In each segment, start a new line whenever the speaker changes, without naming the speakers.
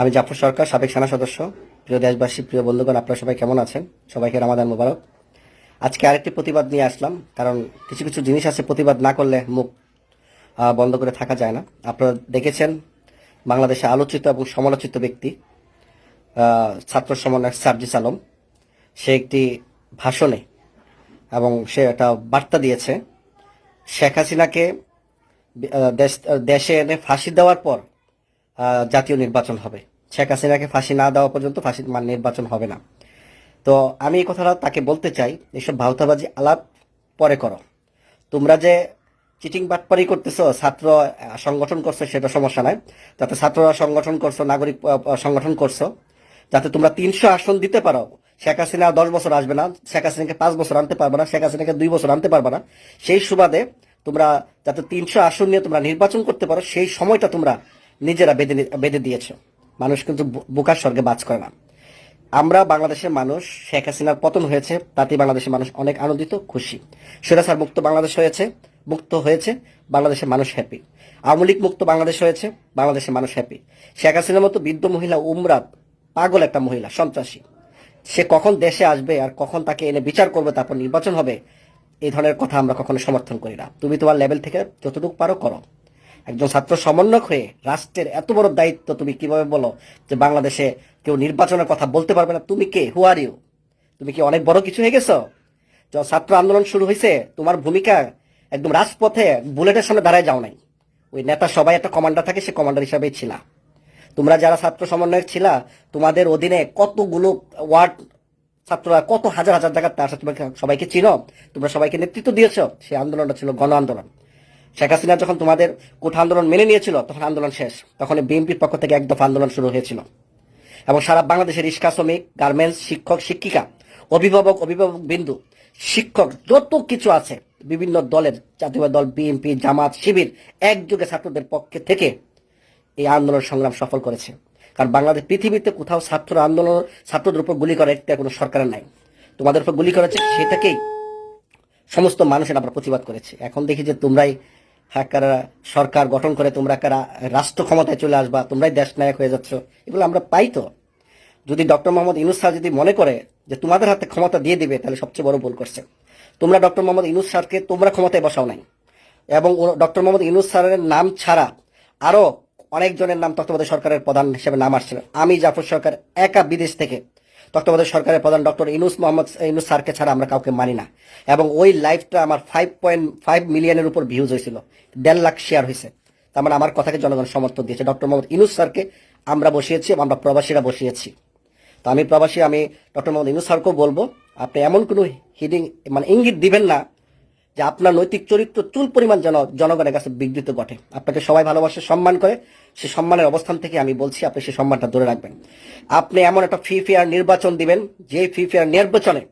আমি জাফর সরকার, সাবেক সেনা সদস্য। প্রিয় দেশবাসী, প্রিয় বন্ধুগণ, আপনারা সবাই কেমন আছেন? সবাইকে রামাদান মোবারক। আজকে আরেকটি প্রতিবাদ নিয়ে আসলাম, কারণ কিছু কিছু জিনিস আছে, প্রতিবাদ না করলে মুখ বন্ধ করে থাকা যায় না। আপনারা দেখেছেন, বাংলাদেশে আলোচিত এবং সমালোচিত ব্যক্তি ছাত্র সমন্বয়ক সার্জিস আলম। সে একটি ভাষণে এবং সে একটা বার্তা দিয়েছে, শেখ হাসিনাকে দেশ এনে ফাঁসি দেওয়ার পর জাতীয় নির্বাচন হবে। শেখ হাসিনাকে ফাঁসি না দেওয়া পর্যন্ত ফাঁসি মানে নির্বাচন হবে না। তো আমি এই কথাটা তাকে বলতে চাই এইসব ভাউতাবাজি আলাপ পরে করো। তোমরা যে চিটিং বাটপারি করতেছো, ছাত্র সংগঠন করছ, সেটা সমস্যা নাই। যাতে ছাত্ররা সংগঠন করছ, নাগরিক সংগঠন করছ, যাতে তোমরা তিনশো আসন দিতে পারো। শেখ হাসিনা দশ বছর আসবে না, শেখ হাসিনাকে পাঁচ বছর আনতে পারবে না, শেখ হাসিনাকে দুই বছর আনতে পারবে না। সেই সুবাদে তোমরা যাতে তিনশো আসন নিয়ে তোমরা নির্বাচন করতে পারো, সেই সময়টা তোমরা নিজেরা বেঁধে বেঁধে দিয়েছ। মানুষ কিন্তু বুকার স্বর্গে বাজ করে না। আমরা বাংলাদেশের মানুষ, শেখ হাসিনার পতন হয়েছে তাতে বাংলাদেশের মানুষ অনেক আনন্দিত, খুশি। স্বৈরাচার মুক্ত বাংলাদেশ হয়েছে, মুক্ত হয়েছে, বাংলাদেশের মানুষ হ্যাপি আওয়ামী লীগ মুক্ত বাংলাদেশ হয়েছে, বাংলাদেশের মানুষ হ্যাপি শেখ হাসিনার মতো বৃদ্ধ মহিলা উমরাত পাগল একটা মহিলা, সন্ত্রাসী। সে কখন দেশে আসবে আর কখন তাকে এনে বিচার করবে, তারপর নির্বাচন হবে এই ধরনের কথা আমরা কখনো সমর্থন করি না। তুমি তোমার লেভেল থেকে যতটুকু পারো করো। একজন ছাত্র সমন্বয়ক হয়ে রাষ্ট্রের এত বড় দায়িত্ব তুমি কীভাবে বলো যে বাংলাদেশে কেউ নির্বাচনের কথা বলতে পারবে না? তুমি কে? হু আর ইউ তুমি কি অনেক বড় কিছু হয়ে গেছো? যখন ছাত্র আন্দোলন শুরু হয়েছে, তোমার ভূমিকা একদম রাজপথে বুলেটের সামনে দাঁড়ায় যাও নাই। ওই নেতা সবাই একটা কমান্ডার থাকে, সে কমান্ডার হিসাবেই ছিলা। তোমরা যারা ছাত্র সমন্বয়ক ছিলা, তোমাদের অধীনে কতগুলো ওয়ার্ড ছাত্ররা কত হাজার হাজার জায়গার তার সাথে সবাইকে চিনো, তোমরা সবাইকে নেতৃত্ব দিয়েছ, সেই আন্দোলনটা ছিল গণ আন্দোলন। শেখ হাসিনা যখন তোমাদের কোঠা আন্দোলন মেনে নিয়েছিল, তখন আন্দোলন শেষ। তখন বিএনপির পক্ষ থেকে এক দফা আন্দোলন শুরু হয়েছিল। এবং সারা বাংলাদেশের রিক্সা শ্রমিক, গার্মেন্টস, শিক্ষক, শিক্ষিকা, অভিভাবক অভিভাবক বিন্দু, শিক্ষক, যত কিছু আছে, বিভিন্ন দলের জাতীয় দল, বিএনপি, জামাত, শিবির, একযোগে ছাত্রদের পক্ষে থেকে এই আন্দোলন সংগ্রাম সফল করেছে। কারণ বাংলাদেশ পৃথিবীতে কোথাও ছাত্র আন্দোলন, ছাত্রদের উপর গুলি করে একটা কোনো সরকারের নাই। তোমাদের উপর গুলি করেছে, সেটাকেই সমস্ত মানুষের আমরা প্রতিবাদ করেছে। এখন দেখি যে তোমরাই কারা সরকার গঠন করে, তোমরা কারা রাষ্ট্র ক্ষমতায় চলে আসবা, তোমরাই দেশ নায়ক হয়ে যাচ্ছ, এগুলো আমরা পাই তো। যদি ডক্টর মোহাম্মদ ইনুস স্যার যদি মনে করে যে তোমাদের হাতে ক্ষমতা দিয়ে দিবে, তাহলে সবচেয়ে বড় ভুল করছে। তোমরা ডক্টর মোহাম্মদ ইনুস স্যারকে তোমরা ক্ষমতায় বসাও নাই। এবং ডক্টর মোহাম্মদ ইনুস স্যারের নাম ছাড়া আরও অনেকজনের নাম তত্ত্বাবধায়ক সরকারের প্রধান হিসেবে নাম আসছিল আমি জাফর সরকার একা বিদেশ থেকে তত্ত্বাবধায়ক সরকারের প্রধান ডক্টর ইনুস মোহাম্মদ, ইনুস স্যারকে ছাড়া আমরা কাউকে মানি না। এবং ওই লাইভটা আমার ফাইভ পয়েন্ট ফাইভ মিলিয়নের উপর ভিউজ হয়েছিল। দেড় লাখ শেয়ার হয়েছে। তার মানে আমার কথাকে জনগণ সমর্থন দিয়েছে। ডক্টর মোহাম্মদ ইনুস স্যারকে আমরা বসিয়েছি এবং আমরা প্রবাসীরা বসিয়েছি। তো আমি প্রবাসী, আমি ডক্টর মোহাম্মদ ইনুস স্যারকেও বলব, আপনি এমন কোনো হিডিং মানে ইঙ্গিত দিবেন না যে আপনার নৈতিক চরিত্র চুল পরিমাণ যেন জনগণের কাছে বিঘ্নিত ঘটে। আপনাকে সবাই ভালোবাসে, সম্মান করে। সে সম্মানের অবস্থান থেকে আমি বলছি, আপনি সেই সম্মানটা ধরে রাখবেন। আপনি এমন একটা ফ্রি ফেয়ার নির্বাচন দিবেন, যে ফ্রি ফেয়ার নির্বাচনে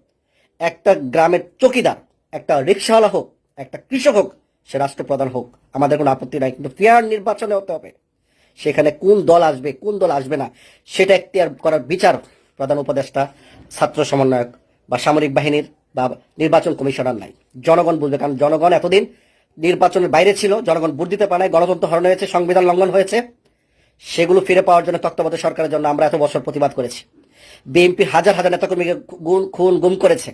একটা গ্রামের চকিদার, একটা রিক্সাওয়ালা হোক, একটা কৃষক হোক, সে রাষ্ট্রপ্রধান হোক, আমাদের কোনো আপত্তি নাই। কিন্তু ফেয়ার নির্বাচনে হতে হবে। সেখানে কোন দল আসবে, কোন দল আসবে না, সেটা এখতিয়ার করার বিচার প্রধান উপদেষ্টা, ছাত্র সমন্বয়ক বা সামরিক বাহিনীর বা নির্বাচন কমিশনার নাই। জনগণ বুঝবে, কারণ জনগণ এতদিন নির্বাচনের বাইরে ছিল, জনগণ ভোট দিতে পারে গণতন্ত্র হরণ হয়েছে, সংবিধান লঙ্ঘন হয়েছে। সেগুলো ফিরে পাওয়ার জন্য তত্ত্বাবধায়ক সরকারের জন্য আমরা এত বছর প্রতিবাদ করেছি। বিএনপি হাজার হাজার নেতাকর্মীকে খুন, গুম করেছে।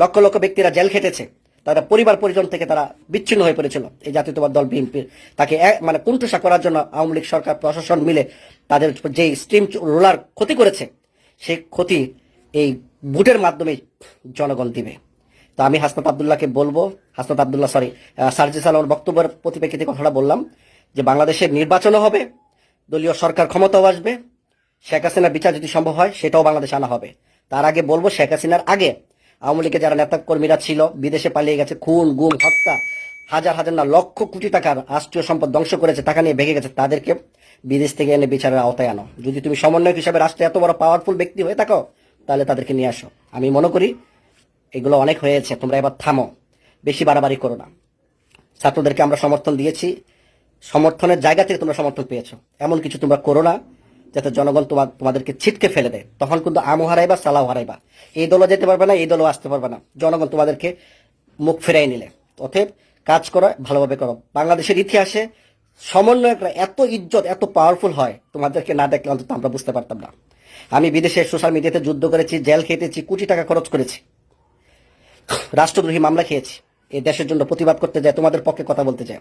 লক্ষ লক্ষ ব্যক্তিরা জেল খেটেছে। তারা পরিবার, পরিজন থেকে তারা বিচ্ছিন্ন হয়ে পড়েছিল। এই জাতীয়তাবাদ দল বিএনপির তাকে মানে কুণ্ঠসা করার জন্য আওয়ামী লীগ সরকার, প্রশাসন মিলে তাদের যে স্ট্রিম রোলার ক্ষতি করেছে, সেই ক্ষতি এই বুটের মাধ্যমে জনগণ দিবে। তো আমি হাসনাত আবদুল্লাহকে বলব, হাসনাত আবদুল্লাহ সরি সার্জিস আলমের বক্তব্যের প্রতিপ্রেক্ষিতে কথাটা বললাম, যে বাংলাদেশের নির্বাচনও হবে, দলীয় সরকার ক্ষমতাও আসবে, শেখ হাসিনার বিচার যদি সম্ভব হয়, সেটাও বাংলাদেশে আনা হবে। তার আগে বলব, শেখ হাসিনার আগে আওয়ামী লীগের যারা নেতা কর্মীরা ছিল, বিদেশে পালিয়ে গেছে, খুন, গুম, হত্যা, হাজার হাজার না লক্ষ কোটি টাকার রাষ্ট্রীয় সম্পদ ধ্বংস করেছে, টাকা নিয়ে ভেঙে গেছে, তাদেরকে বিদেশ থেকে এনে বিচারের আওতায় আনো। যদি তুমি সমন্বয়ক হিসাবে রাষ্ট্রে এত বড় পাওয়ারফুল ব্যক্তি হয়ে থাকো, তাহলে তাদেরকে নিয়ে আসো। আমি মনে করি এগুলো অনেক হয়েছে, তোমরা এবার থামো। বেশি বাড়াবাড়ি করো না। ছাত্রদেরকে আমরা সমর্থন দিয়েছি। সমর্থনের জায়গা থেকে তোমরা সমর্থন পেয়েছ। এমন কিছু তোমরা করো না, যাতে জনগণ তোমার তোমাদেরকে ছিটকে ফেলে দেয়। তখন কিন্তু আমও হারাইবা, সালাও হারাইবা। এই দলও যেতে পারবে না, এই দলও আসতে পারবে না। জনগণ তোমাদেরকে মুখ ফেরাই নিলে। অতএব কাজ করো, ভালোভাবে করো। বাংলাদেশের ইতিহাসে সমন্বয়করা এত ইজ্জত, এত পাওয়ারফুল হয়, তোমাদেরকে না দেখলে অন্তত আমরা বুঝতে পারতাম না। আমি বিদেশে সোশ্যাল মিডিয়াতে যুদ্ধ করেছি, জেল খেটেছি, কোটি টাকা খরচ করেছি। রাষ্ট্রদ্রোহী মামলা খেয়েছি। এই দেশের জন্য প্রতিবাদ করতে যায়, তোমাদের পক্ষে কথা বলতে যায়।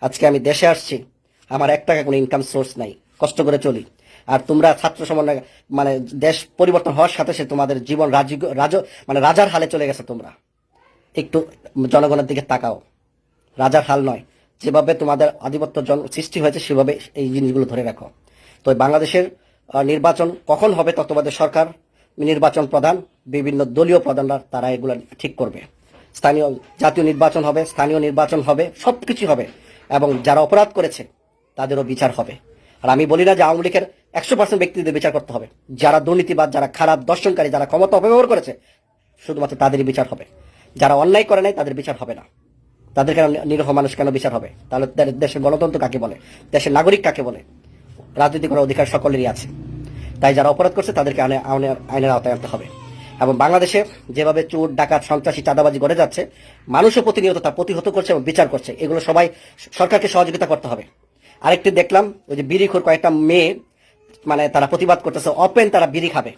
আজকে আমি দেশে আসছি, আমার এক টাকা কোনো ইনকাম সোর্স নাই। কষ্ট করে চলি। আর তোমরা ছাত্র সমন্বয় মানে দেশ পরিবর্তন হওয়ার সাথে সাথে তোমাদের জীবন রাজ রাজ মানে রাজার হালে চলে গেছে তোমরা। একটু জনগণের দিকে তাকাও। রাজার হাল নয়। যেভাবে তোমাদের আধিপত্য জন সৃষ্টি হয়েছে, সেভাবে এই জিনিসগুলো ধরে রাখো। তো বাংলাদেশের নির্বাচন কখন হবে তত্ত্বাবধায়ক সরকার নির্বাচন প্রধান, বিভিন্ন দলীয় প্রধানরা তারা এগুলো ঠিক করবে। স্থানীয় জাতীয় নির্বাচন হবে, স্থানীয় নির্বাচন হবে সব কিছু হবে এবং যারা অপরাধ করেছে তাদেরও বিচার হবে। আর আমি বলি না যে আওয়ামী লীগের একশো পার্সেন্ট ব্যক্তিদের বিচার করতে হবে। যারা দুর্নীতিবাদ, যারা খারাপ, দর্শনকারী, যারা ক্ষমতা অপব্যবহার করেছে, শুধুমাত্র তাদেরই বিচার হবে। যারা অন্যায় করে নাই, তাদের বিচার হবে না। তাদের কেন নিরীহ মানুষ কেন বিচার হবে? তাহলে দেশের গণতন্ত্র কাকে বলে? দেশের নাগরিক কাকে বলে? রাজনীতি করার অধিকার সকলেরই আছে। তাই যারা অপরাধ করছে, তাদেরকে আইনে- আইনের আওতায় আনতে হবে। এবং বাংলাদেশে যেভাবে চোর, ডাকাত, সন্ত্রাসী, চাঁদাবাজি করে যাচ্ছে, মানুষও প্রতিনিয়ত তা প্রতিহত করছে এবং বিচার করছে। এগুলো সবাই সরকারকে সহযোগিতা করতে হবে। আরেকটি দেখলাম, ওই যে বিড়িখোর কয়েকটা মেয়ে মানে তারা প্রতিবাদ করতেছে, অপেন তারা বিড়ি খাবে।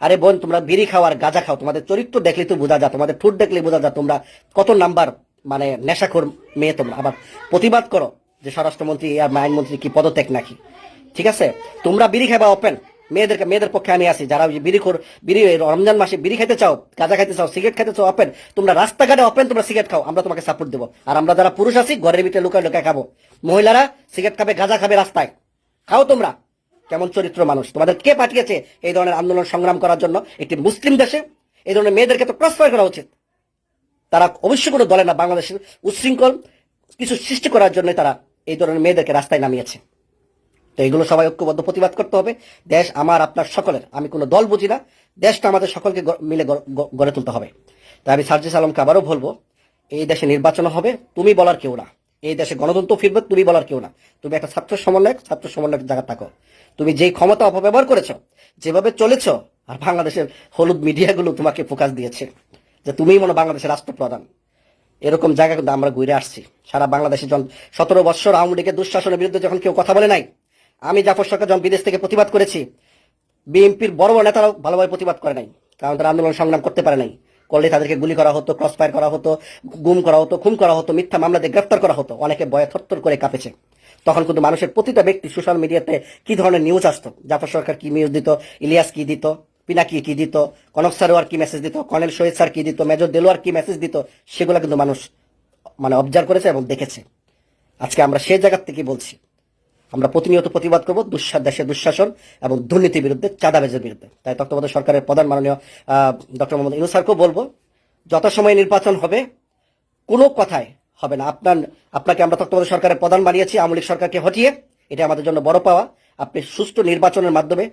আরে বোন, তোমরা বিড়ি খাও আর গাঁজা খাও। তোমাদের চরিত্র দেখলে তো বোঝা যায়, তোমাদের ঠোঁট দেখলে বোঝা যায় তোমরা কত নাম্বার মানে নেশাখোর মেয়ে তোমরা। আবার প্রতিবাদ করো যে স্বরাষ্ট্রমন্ত্রী আর আইনমন্ত্রী কি পদত্যাগ নাকি। ঠিক আছে? তোমরা বিড়ি খাবা ওপেন মেয়েদেরকে মেয়েদের পক্ষে আমি আসি যারা বিড়ি খোর বিড়ি রমজান মাসে বিড়ি খেতে চাও, গাঁজা খেতে চাও, সিগারেট খেতে চাও অপেন তোমরা রাস্তাঘাটে অপেন তোমরা সিগারেট খাও, আমরা তোমাকে সাপোর্ট দেবো। আর আমরা যারা পুরুষ আছি, ঘরের ভিতরে লুকায় লুকায় খাব। মহিলারা সিগারেট খাবে, গাঁজা খাবে রাস্তায়। খাও তোমরা। কেমন চরিত্র মানুষ। তোমাদের কে পাঠিয়েছে এই ধরনের আন্দোলন সংগ্রাম করার জন্য? একটি মুসলিম দেশে এই ধরনের মেয়েদেরকে তো ক্রসফায়ার করা উচিত। তারা অবশ্যই কোনো দলে না, বাংলাদেশের উচ্ছৃঙ্খল কিছু সৃষ্টি করার জন্য তারা এই ধরনের মেয়েদেরকে রাস্তায় নামিয়েছে। তো এগুলো সবাই ঐক্যবদ্ধ প্রতিবাদ করতে হবে। দেশ আমার, আপনার সকলের। আমি কোনো দল বুঝি না। দেশটা আমাদের সকলকে মিলে গড়ে তুলতে হবে। তাই আমি সার্জিস আলমকে আবারও বলব, এই দেশে নির্বাচন হবে, তুমি বলার কেউ না। এই দেশে গণতন্ত্র ফিরবে, তুমি বলার কেউ না। তুমি একটা ছাত্র সমন্বয়ক ছাত্র সমন্বয়ক জায়গা থাকো। তুমি যেই ক্ষমতা অপব্যবহার করেছ, যেভাবে চলেছ, আর বাংলাদেশের হলুদ মিডিয়াগুলো তোমাকে ফোকাস দিয়েছে, যে তুমিই মনে বাংলাদেশের রাষ্ট্রপ্রধান। এরকম জায়গা কিন্তু আমরা ঘুরে আসছি। সারা বাংলাদেশে জন সতেরো বৎসর আওয়ামী লীগের দুঃশাসনের বিরুদ্ধে যখন কেউ কথা বলে নাই আমি জাফর সরকার যখন বিদেশ থেকে প্রতিবাদ করেছি, বিএনপির বড় বড় নেতারাও ভালোভাবে প্রতিবাদ করে নাই। কারণ তারা আন্দোলন সংগ্রাম করতে পারে নাই। করলে তাদেরকে গুলি করা হতো ক্রস ফায়ার করা হতো, গুম করা হতো, খুন করা হতো, মিথ্যা মামলাতে গ্রেফতার করা হতো। অনেকে বয়ে থরথর করে কাঁপেছে। তখন কিন্তু মানুষের প্রতিটা ব্যক্তি সোশ্যাল মিডিয়াতে কি ধরনের নিউজ আসতো? জাফর সরকার কি নিউজ দিত? ইলিয়াস কি দিত? পিনাকি কি দিত? কনক সারোয়ার কি মেসেজ দিত? কর্নেল শহীদ স্যার কি দিত? মেজর দেলোয়ার কি মেসেজ দিত? সেগুলো কিন্তু মানুষ মানে অবজার্ভ করেছে এবং দেখেছে। আজকে আমরা সেই জায়গার থেকে বলছি। আমরা প্রতিনিয়ত প্রতিবাদ করব দুঃশা দেশের দুঃশাসন এবং দুর্নীতির বিরুদ্ধে চাঁদাবাজের বিরুদ্ধে। তাই তত্ত্বাবধায়ক সরকারের প্রধান মাননীয় ডক্টর মোহাম্মদ ইনু স্যারকেও বলব, যত সময় নির্বাচন হবে, কোনো কথাই হবে না। আপনার, আপনাকে আমরা তত্ত্বাবধায়ক সরকারের প্রধান বানিয়েছি, আওয়ামী লীগ সরকারকে হটিয়ে, এটা আমাদের জন্য বড় পাওয়া। আপনি সুষ্ঠু নির্বাচনের মাধ্যমে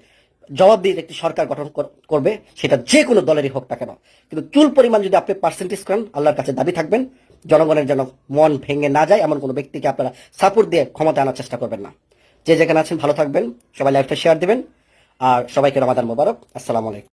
জবাবদিহির একটি সরকার গঠন কর- করবে, সেটা যে কোনো দলেরই হোক না কেন। কিন্তু চুল পরিমাণ যদি আপনি পার্সেন্টেজ করেন, আল্লাহর কাছে দাবি থাকবেন, জনগণের যেন মন ভেঙে না যায়, এমন কোনো ব্যক্তিকে আপনারা সাপোর্ট দিয়ে ক্ষমতা আনার চেষ্টা করবেন না। যে যেখানে আছেন ভালো থাকবেন, সবাই লাইফটা শেয়ার দেবেন, আর সবাইকে রমাদান মোবারক। আসসালামু আলাইকুম।